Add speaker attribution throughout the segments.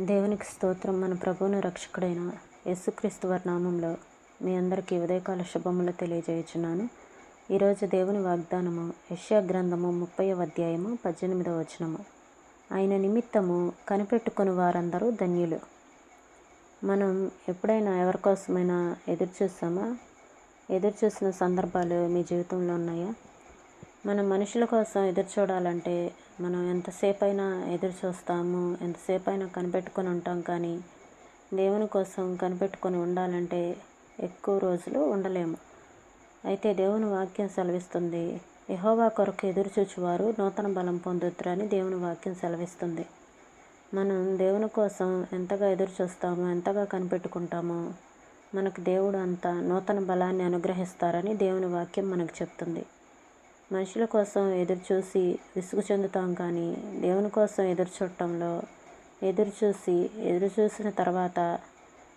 Speaker 1: దేవునికి స్తోత్రం. మన ప్రభువును రక్షకుడైన యేసుక్రీస్తు వారి నామంలో మీ అందరికీ ఉదయకాల శుభములు తెలియజేయుచున్నాను. ఈరోజు దేవుని వాగ్దానము యష్యా గ్రంథము ముప్పై అధ్యాయము పద్దెనిమిదవ వచనము. ఆయన నిమిత్తము కనిపెట్టుకుని వారందరూ ధన్యులు. మనం ఎప్పుడైనా ఎవరి కోసమైనా ఎదురు చూస్తామా ఎదురు చూసిన సందర్భాలు మీ జీవితంలో ఉన్నాయా? మనం మనుషుల కోసం ఎదురు చూడాలంటే మనం ఎంతసేపు అయినా ఎదురు చూస్తాము ఎంతసేపు అయినా కనిపెట్టుకొని ఉంటాం కానీ దేవుని కోసం కనిపెట్టుకొని ఉండాలంటే ఎక్కువ రోజులు ఉండలేము. అయితే దేవుని వాక్యం సెలవిస్తుంది యహోవా కొరకు ఎదురు చూచువారు నూతన బలం పొందుతురని దేవుని వాక్యం సెలవిస్తుంది. మనం దేవుని కోసం ఎంతగా ఎదురు చూస్తామో ఎంతగా కనిపెట్టుకుంటామో మనకు దేవుడు అంత నూతన బలాన్ని అనుగ్రహిస్తారని దేవుని వాక్యం మనకు చెప్తుంది. మనుషుల కోసం ఎదురు చూసి విసుగు చెందుతాం కానీ దేవుని కోసం ఎదురు చూడటంలో ఎదురు చూసి ఎదురు చూసిన తర్వాత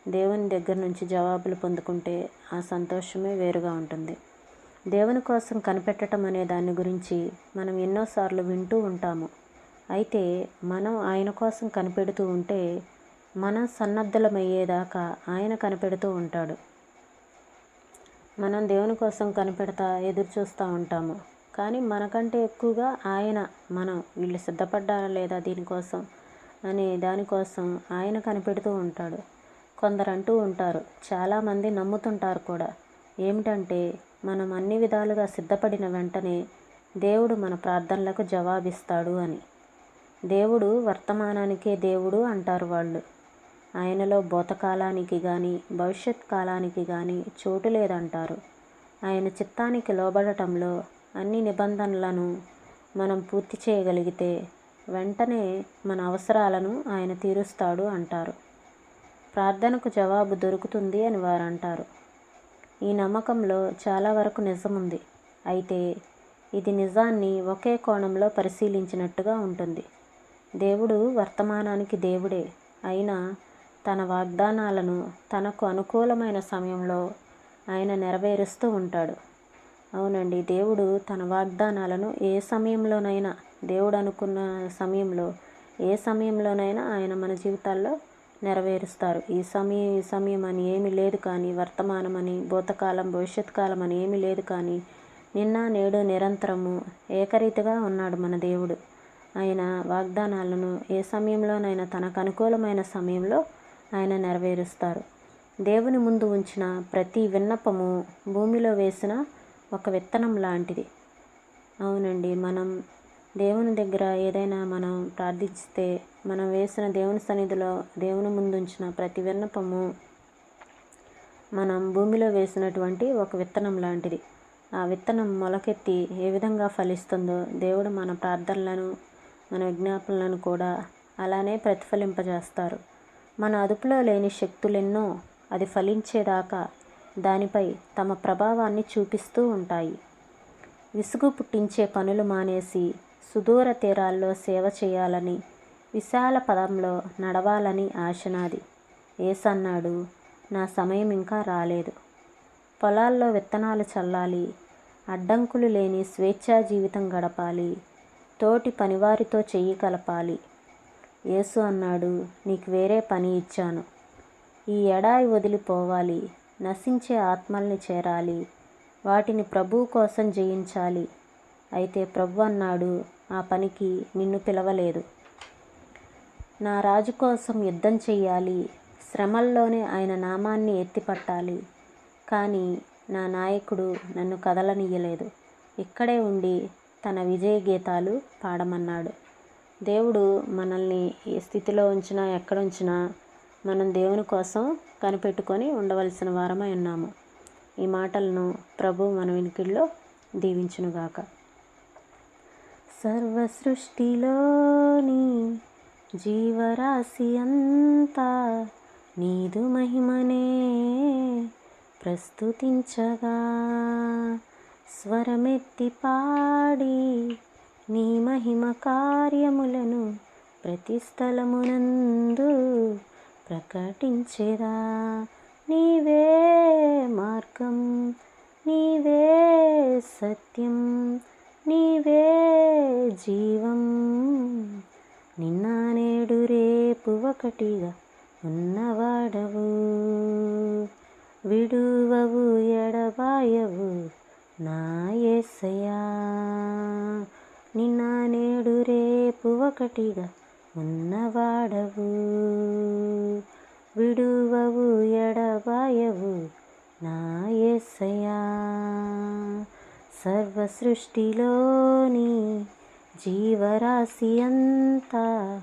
Speaker 1: దేవుని దగ్గర నుంచి జవాబులు పొందుకుంటే ఆ సంతోషమే వేరుగా ఉంటుంది. దేవుని కోసం కనిపెట్టడం అనే దాని గురించి మనం ఎన్నోసార్లు వింటూ ఉంటాము. అయితే మనం ఆయన కోసం కనిపెడుతూ ఉంటే మనం సన్నద్ధలమయ్యేదాకా ఆయన కనిపెడుతూ ఉంటాడు. మనం దేవుని కోసం కనిపెడతా ఎదురు చూస్తూ ఉంటాము. కానీ మనకంటే ఎక్కువగా ఆయన మనం వీళ్ళు సిద్ధపడ్డారా లేదా దీనికోసం అనే దానికోసం ఆయన కనిపెడుతూ ఉంటాడు. కొందరు అంటూ ఉంటారు. చాలామంది నమ్ముతుంటారు కూడా. ఏమిటంటే మనం అన్ని విధాలుగా సిద్ధపడిన వెంటనే దేవుడు మన ప్రార్థనలకు జవాబిస్తాడు అని. దేవుడు వర్తమానానికే దేవుడు అంటారు వాళ్ళు. ఆయనలో భూతకాలానికి కానీ భవిష్యత్ కాలానికి కానీ చోటు లేదంటారు. ఆయన చిత్తానికి లోబడటంలో అన్ని నిబంధనలను మనం పూర్తి చేయగలిగితే వెంటనే మన అవసరాలను ఆయన తీరుస్తాడు అంటారు. ప్రార్థనకు జవాబు దొరుకుతుంది అని వారు అంటారు. ఈ నమ్మకంలో చాలా వరకు నిజముంది. అయితే ఇది నిజాన్ని ఒకే కోణంలో పరిశీలించినట్టుగా ఉంటుంది. దేవుడు వర్తమానానికి దేవుడే. అయినా తన వాగ్దానాలను తనకు అనుకూలమైన సమయంలో ఆయన నెరవేరుస్తూ ఉంటాడు. అవునండి. దేవుడు తన వాగ్దానాలను ఏ సమయంలోనైనా దేవుడు అనుకున్న సమయంలో ఏ సమయంలోనైనా ఆయన మన జీవితాల్లో నెరవేరుస్తారు. ఈ సమయం ఈ సమయం అని ఏమీ లేదు కానీ వర్తమానం అని భూతకాలం భవిష్యత్ కాలం అని ఏమీ లేదు కానీ నిన్న నేడు నిరంతరము ఏకరీతిగా ఉన్నాడు మన దేవుడు. ఆయన వాగ్దానాలను ఏ సమయంలోనైనా తనకు అనుకూలమైన సమయంలో ఆయన నెరవేరుస్తారు. దేవుని ముందు ఉంచిన ప్రతి విన్నపము భూమిలో వేసిన ఒక విత్తనం లాంటిది. అవునండి మనం దేవుని దగ్గర ఏదైనా మనం ప్రార్థిస్తే మనం వేసిన దేవుని సన్నిధిలో దేవుని ముందుంచిన ప్రతి విన్నపము మనం భూమిలో వేసినటువంటి ఒక విత్తనం లాంటిది. ఆ విత్తనం మొలకెత్తి ఏ విధంగా ఫలిస్తుందో దేవుడు మన ప్రార్థనలను మన విజ్ఞాపనలను కూడా అలానే ప్రతిఫలింపజేస్తారు. మన అదుపులో లేని శక్తులెన్నో అది ఫలించేదాకా దానిపై తమ ప్రభావాన్ని చూపిస్తూ ఉంటాయి. విసుగు పుట్టించే పనులు మానేసి సుదూర తీరాల్లో సేవ చేయాలని విశాల పదంలో నడవాలని ఆశనాది ఏసన్నాడు నా సమయం ఇంకా రాలేదు. పొలాల్లో విత్తనాలు చల్లాలి అడ్డంకులు లేని స్వేచ్ఛా జీవితం గడపాలి తోటి పనివారితో చెయ్యి కలపాలి. యేసు అన్నాడు నీకు వేరే పని ఇచ్చాను. ఈ ఎడాయి వదిలిపోవాలి నశించే ఆత్మల్ని చేరాలి. వాటిని ప్రభువు కోసం జయించాలి. అయితే ప్రభు అన్నాడు ఆ పనికి నిన్ను పిలవలేదు. నా రాజు కోసం యుద్ధం చెయ్యాలి. శ్రమల్లోనే ఆయన నామాన్ని ఎత్తిపట్టాలి. కానీ నా నాయకుడు నన్ను కదలనీయలేదు. ఇక్కడే ఉండి తన విజయ గీతాలు పాడమన్నాడు. దేవుడు మనల్ని ఏ స్థితిలో ఉంచినా ఎక్కడ ఉంచినా మనం దేవుని కోసం కనిపెట్టుకొని ఉండవలసిన వారమై ఉన్నాము. ఈ మాటలను ప్రభు మన వినికిడిలో దీవించునుగాక. సర్వ సృష్టిలోని జీవరాశి అంతా నీదు మహిమనే ప్రస్తుతించగా. స్వరమెత్తి పాడి నీ మహిమ కార్యములను ప్రతి స్థలమునందు ప్రకటించేదా? నీవే మార్గం నీవే సత్యం నీవే జీవం. నిన్న నేడు రేపు ఒకటిగా ఉన్నవాడవు. విడువవు ఎడబాయవు నా యేసయ్యా నిన్న నేడు రేపు ఒకటిగా ఉన్నవాడవు. విడువవు ఎడబాయవు నా ఎస్సయా సర్వ సృష్టిలోని జీవరాశి అంతా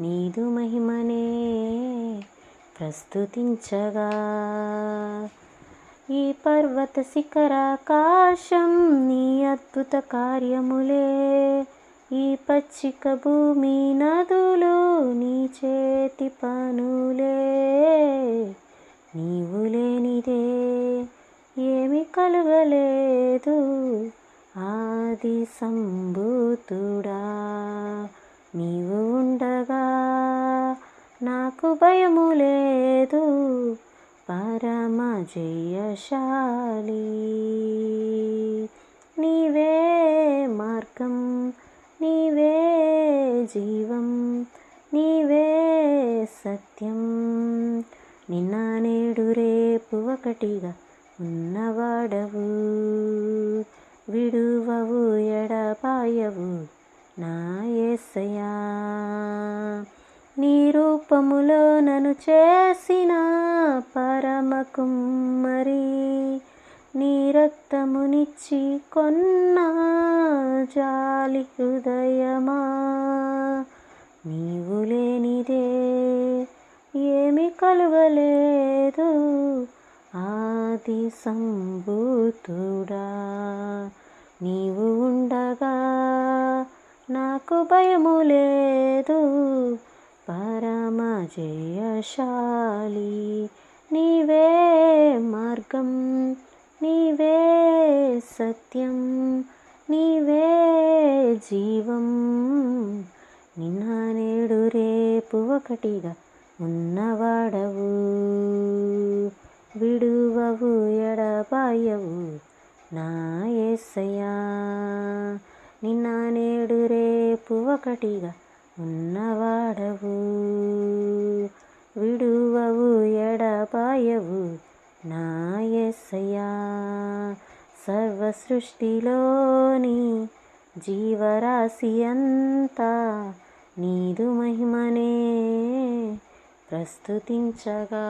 Speaker 1: నీదు మహిమనే ప్రస్తుతించగా. ఈ పర్వత శిఖరాకాశం నీ అద్భుత కార్యములే ఈ పచ్చిక భూమి నదులు నీ చేతి పనులే. నీవు లేనిదే ఏమి కలుగలేదు. ఆది సంభూతుడా నీవు ఉండగా నాకు భయము లేదు. పరమ జయశాలి నీవే మార్గం. నీవే జీవం నీవే సత్యం. నిన్న నేడు రేపు ఒకటిగా ఉన్నవాడవు. విడువవు ఎడపాయవు నా ఏసయా నీ రూపములో నన్ను చేసిన పరమకుమ్మరి నీ రక్తమునిచ్చి కొన్న జాలి హృదయమా? నీవు లేనిదే ఏమి కలుగలేదు. ఆది సంభూతుడా నీవు ఉండగా నాకు భయము లేదు. పరమ జయశాలి నీవే మార్గం. నీవే సత్యం నీవే జీవం. నిన్న నేడు రేపు ఒకటిగా ఉన్నవాడవు. విడువవు ఎడబాయవు నా ఏసయ్యా. నిన్న నేడు రేపు ఒకటిగా ఉన్నవాడవు విడువవు ఎడబాయవు నా యేసయ్యా సర్వ సృష్టిలోని జీవరాశి అంతా నీదు మహిమనే ప్రస్తుతించగా.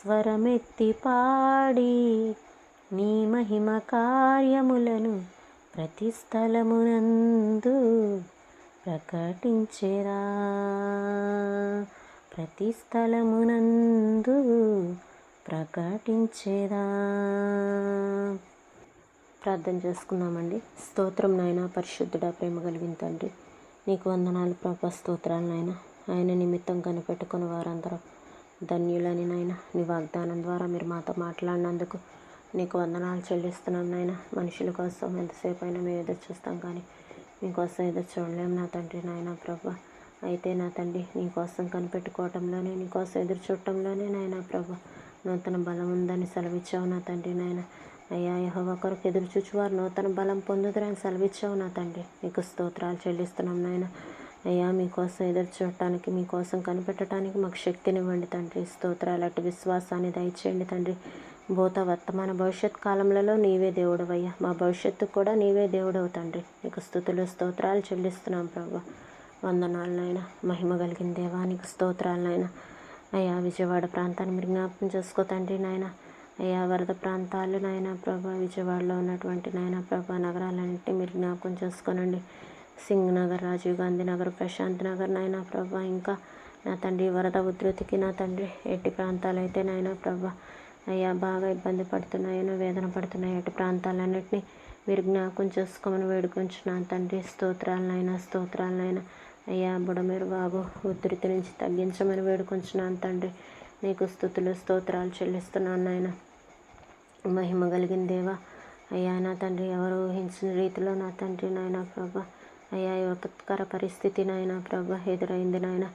Speaker 1: స్వరమెత్తి పాడి నీ మహిమ కార్యములను ప్రతి స్థలమునందు ప్రకటించేరా. ప్రతి స్థలమునందు ప్రకటించేదా? ప్రార్థన చేసుకుందామండి. స్తోత్రం నాయన పరిశుద్ధుడా ప్రేమ కలిగిన తండ్రి. నీకు వందనాలు ప్రభా స్తోత్రాలు నాయన. ఆయన నిమిత్తం కనిపెట్టుకున్న వారందరూ ధన్యులని నాయన. నీ వాగ్దానం ద్వారా మీరు మాతో మాట్లాడినందుకు నీకు వందనాలు చెల్లిస్తున్నాను నాయన. మనుషుల కోసం ఎంతసేపు అయినా మేము ఎదురు చూస్తాం కానీ మీకోసం ఎదురు చూడలేము నా తండ్రి నాయన ప్రభా. అయితే నా తండ్రి నీకోసం కనిపెట్టుకోవటంలోనే నీకోసం ఎదురు చూడటంలోనే నాయన ప్రభా నూతన బలం ఉందని సెలవిచ్చావు నా తండ్రి నాయన. అయ్యా యహోవా కొరకు ఎదురు చూచువారు నూతన బలం పొందుదరని సెలవిచ్చావు నా తండ్రి. నీకు స్తోత్రాలు చెల్లిస్తున్నాం నాయన. అయ్యా మీకోసం ఎదురు చూడటానికి మీకోసం కనిపెట్టడానికి మాకు శక్తినివ్వండి తండ్రి. స్తోత్రాలు అటు విశ్వాసాన్ని దయచేయండి తండ్రి. భూత వర్తమాన భవిష్యత్ కాలంలో నీవే దేవుడవయ్యా. మా భవిష్యత్తు కూడా నీవే దేవుడవు తండ్రి. నీకు స్థుతులు స్తోత్రాలు చెల్లిస్తున్నాం ప్రభు. వందనాలనైనా మహిమ కలిగిన దేవానికి స్తోత్రాలనైనా అయ్యా విజయవాడ ప్రాంతాన్ని మీరు జ్ఞాపకం చేసుకో తండ్రి నాయన. అయ్యా వరద ప్రాంతాలు నాయన ప్రభా విజయవాడలో ఉన్నటువంటి నాయన ప్రభా నగరాలన్నింటినీ మీరు జ్ఞాపకం చేసుకోనండి. సింగ్ నగర్ రాజీవ్ గాంధీ నగర్ ప్రశాంత్ నగర్ నాయన ప్రభా ఇంకా నా తండ్రి వరద ఉధృతికి నా తండ్రి ఎట్టి ప్రాంతాలు అయితే నాయన ప్రభా అయ్యా బాగా ఇబ్బంది పడుతున్నాయను వేదన పడుతున్నాయి ఎటు ప్రాంతాలన్నింటినీ మీరు జ్ఞాపకం చేసుకోమని వేడుకొంచున్నాను తండ్రి. స్తోత్రాలనైనా స్తోత్రాలనైనా అయ్యా బుడమేరు బాబు ఉధృతి నుంచి తగ్గించమని వేడుకొంచున్నాను తండ్రి. నీకు స్థుతులు స్తోత్రాలు చెల్లిస్తున్నాను నాయన. మహిమ కలిగిన దేవా అయ్యా నా తండ్రి ఎవరు ఊహించిన రీతిలో నా తండ్రి నాయన ప్రభా. అయ్యా విపత్కర పరిస్థితి నాయన ప్రభా ఎదురైంది నాయన.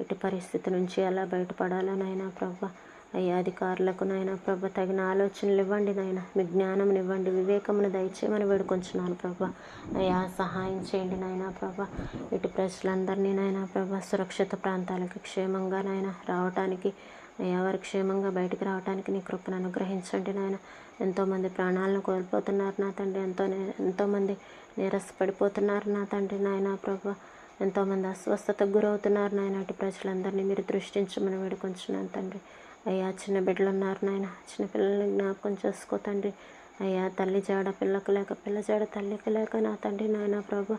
Speaker 1: ఇటు పరిస్థితి నుంచి ఎలా బయటపడాలో నాయన ప్రభా? అయ్యా అధికారులకు నాయన ప్రభ తగిన ఆలోచనలు ఇవ్వండి నాయన. మీ జ్ఞానం ఇవ్వండి వివేకమును దయచేయమని వేడుకొంచున్నాను ప్రభ. అయ్యా సహాయం చేయండి నాయన ప్రభ. ఇటు ప్రజలందరినీ నాయన ప్రభ సురక్షిత ప్రాంతాలకు క్షేమంగా నాయన రావటానికి అయ్యా వారి క్షేమంగా బయటికి రావడానికి నీ కృపను అనుగ్రహించండి నాయన. ఎంతోమంది ప్రాణాలను కోల్పోతున్నారు నా తండ్రి ఎంతో ఎంతోమంది నీరసపడిపోతున్నారు నా తండ్రి నాయన ప్రభ. ఎంతోమంది అస్వస్థతకు గురవుతున్నారు నాయన. అటు ప్రజలందరినీ మీరు దృష్టించమని వేడుకొంచున్నాను తండ్రి. అయ్యా చిన్న బిడ్డలు ఉన్నారు నాయన చిన్నపిల్లల్ని జ్ఞాపకం చేసుకో తండ్రి. అయ్యా తల్లి జాడ పిల్లకు లేక పిల్ల జాడ తల్లికి లేక నా తండ్రి నాయన ప్రభు.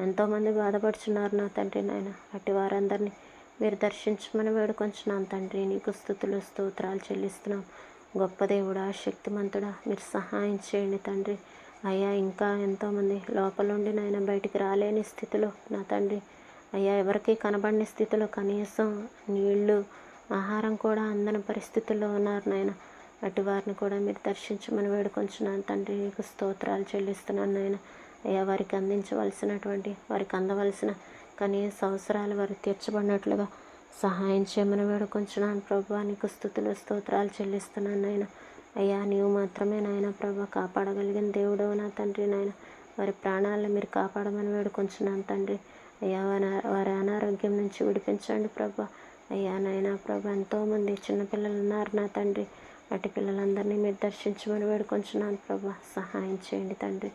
Speaker 1: ఎంతోమంది బాధపడుచున్నారు నా తండ్రి నాయన. అట్టి వారందరినీ మీరు దర్శించమని వేడుకొంచున్నాం తండ్రి. నీకు స్థుతులు స్తోత్రాలు చెల్లిస్తున్నాం. గొప్ప దేవుడా శక్తిమంతుడా మీరు సహాయం చేయండి తండ్రి. అయ్యా ఇంకా ఎంతోమంది లోపలుండి నాయన బయటికి రాలేని స్థితిలో నా తండ్రి. అయ్యా ఎవరికి కనబడిన స్థితిలో కనీసం నీళ్ళు ఆహారం కూడా అందని పరిస్థితుల్లో ఉన్నారు నాయన. అటు వారిని కూడా మీరు దర్శించమని వేడుకొంచున్నాను తండ్రి. నీకు స్తోత్రాలు చెల్లిస్తున్నాను నాయన. అయ్యా వారికి అందించవలసినటువంటి వారికి అందవలసిన కనీస అవసరాలు వారు తీర్చబడినట్లుగా సహాయం చేయమని వేడుకొంచున్నాను ప్రభు. నీకు స్థుతులు స్తోత్రాలు చెల్లిస్తున్నాను నాయన. అయ్యా నీవు మాత్రమే నాయన ప్రభు కాపాడగలిగిన దేవుడు నా తండ్రి నాయన. వారి ప్రాణాలను మీరు కాపాడమని వేడుకొంచున్నాను తండ్రి. అయ్యా వారి అనారోగ్యం నుంచి విడిపించండి ప్రభా. అయ్యా నాయన ప్రభు ఎంతోమంది చిన్నపిల్లలు ఉన్నారు నా తండ్రి. అటు పిల్లలందరినీ మీరు దర్శించమని వేడుకొంచున్నాను ప్రభు. సహాయం చేయండి తండ్రి.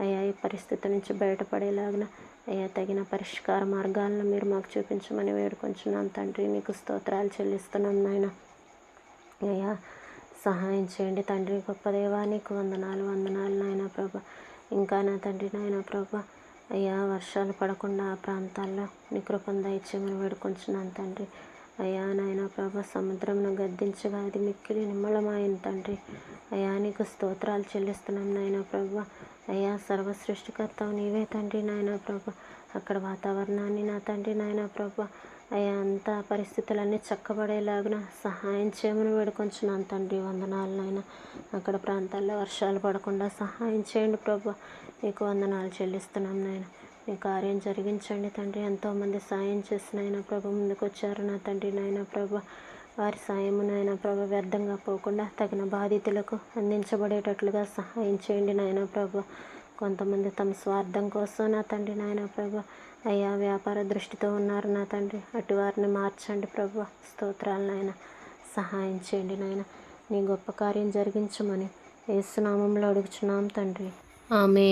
Speaker 1: అయ్యా ఈ పరిస్థితి నుంచి బయటపడేలాగిన అయ్యా తగిన పరిష్కార మార్గాలను మీరు మాకు చూపించమని వేడుకొంచున్నాను తండ్రి. నీకు స్తోత్రాలు చెల్లిస్తున్నాను నాయన. అయ్యా సహాయం చేయండి తండ్రి. గొప్ప దేవా నీకు వందనాలు వందనాలు నాయన ప్రభ. ఇంకా నా తండ్రి నాయన ప్రభ అయ్యా వర్షాలు పడకుండా ఆ ప్రాంతాల్లో నీ కృపను దయచేయమని వేడుకొంచున్నాను తండ్రి. అయ్యా నాయన ప్రభా సముద్రంను గద్దించగా అది మిక్కిలి నిమ్మలమాయిన తండ్రి. అయ్యా నీకు స్తోత్రాలు చెల్లిస్తున్నాం నాయన ప్రభా. అయ్యా సర్వ సృష్టికర్త నీవే తండ్రి నాయన ప్రభా. అక్కడ వాతావరణాన్ని నా తండ్రి నాయన ప్రభా. అయ్యా అంతా పరిస్థితులన్నీ చక్కబడేలాగున సహాయం చేయమని వేడుకొంచున్నాను తండ్రి. వందనాలు నాయన. అక్కడ ప్రాంతాల్లో వర్షాలు పడకుండా సహాయం చేయండి ప్రభు. నీకు వందనాలు చెల్లిస్తున్నాం నాయన. నీ కార్యం జరిగించండి తండ్రి. ఎంతోమంది సాయం చేసిన ఆయన ప్రభు ముందుకు వచ్చారు నా తండ్రి నాయన ప్రభు. వారి సాయము నాయన ప్రభు వ్యర్థంగా పోకుండా తగిన బాధితులకు అందించబడేటట్లుగా సహాయం చేయండి నాయన ప్రభు. కొంతమంది తమ స్వార్థం కోసం నా తండ్రి నాయన ప్రభు. అయ్యా వ్యాపార దృష్టితో ఉన్నారు నా తండ్రి. అటు వారిని మార్చండి ప్రభు. స్తోత్రాలు నాయన. సహాయం చేయండి నాయన. నీ గొప్ప కార్యం జరిగించమని ఏసునామంలో అడుగుచున్నాం తండ్రి. ఆమె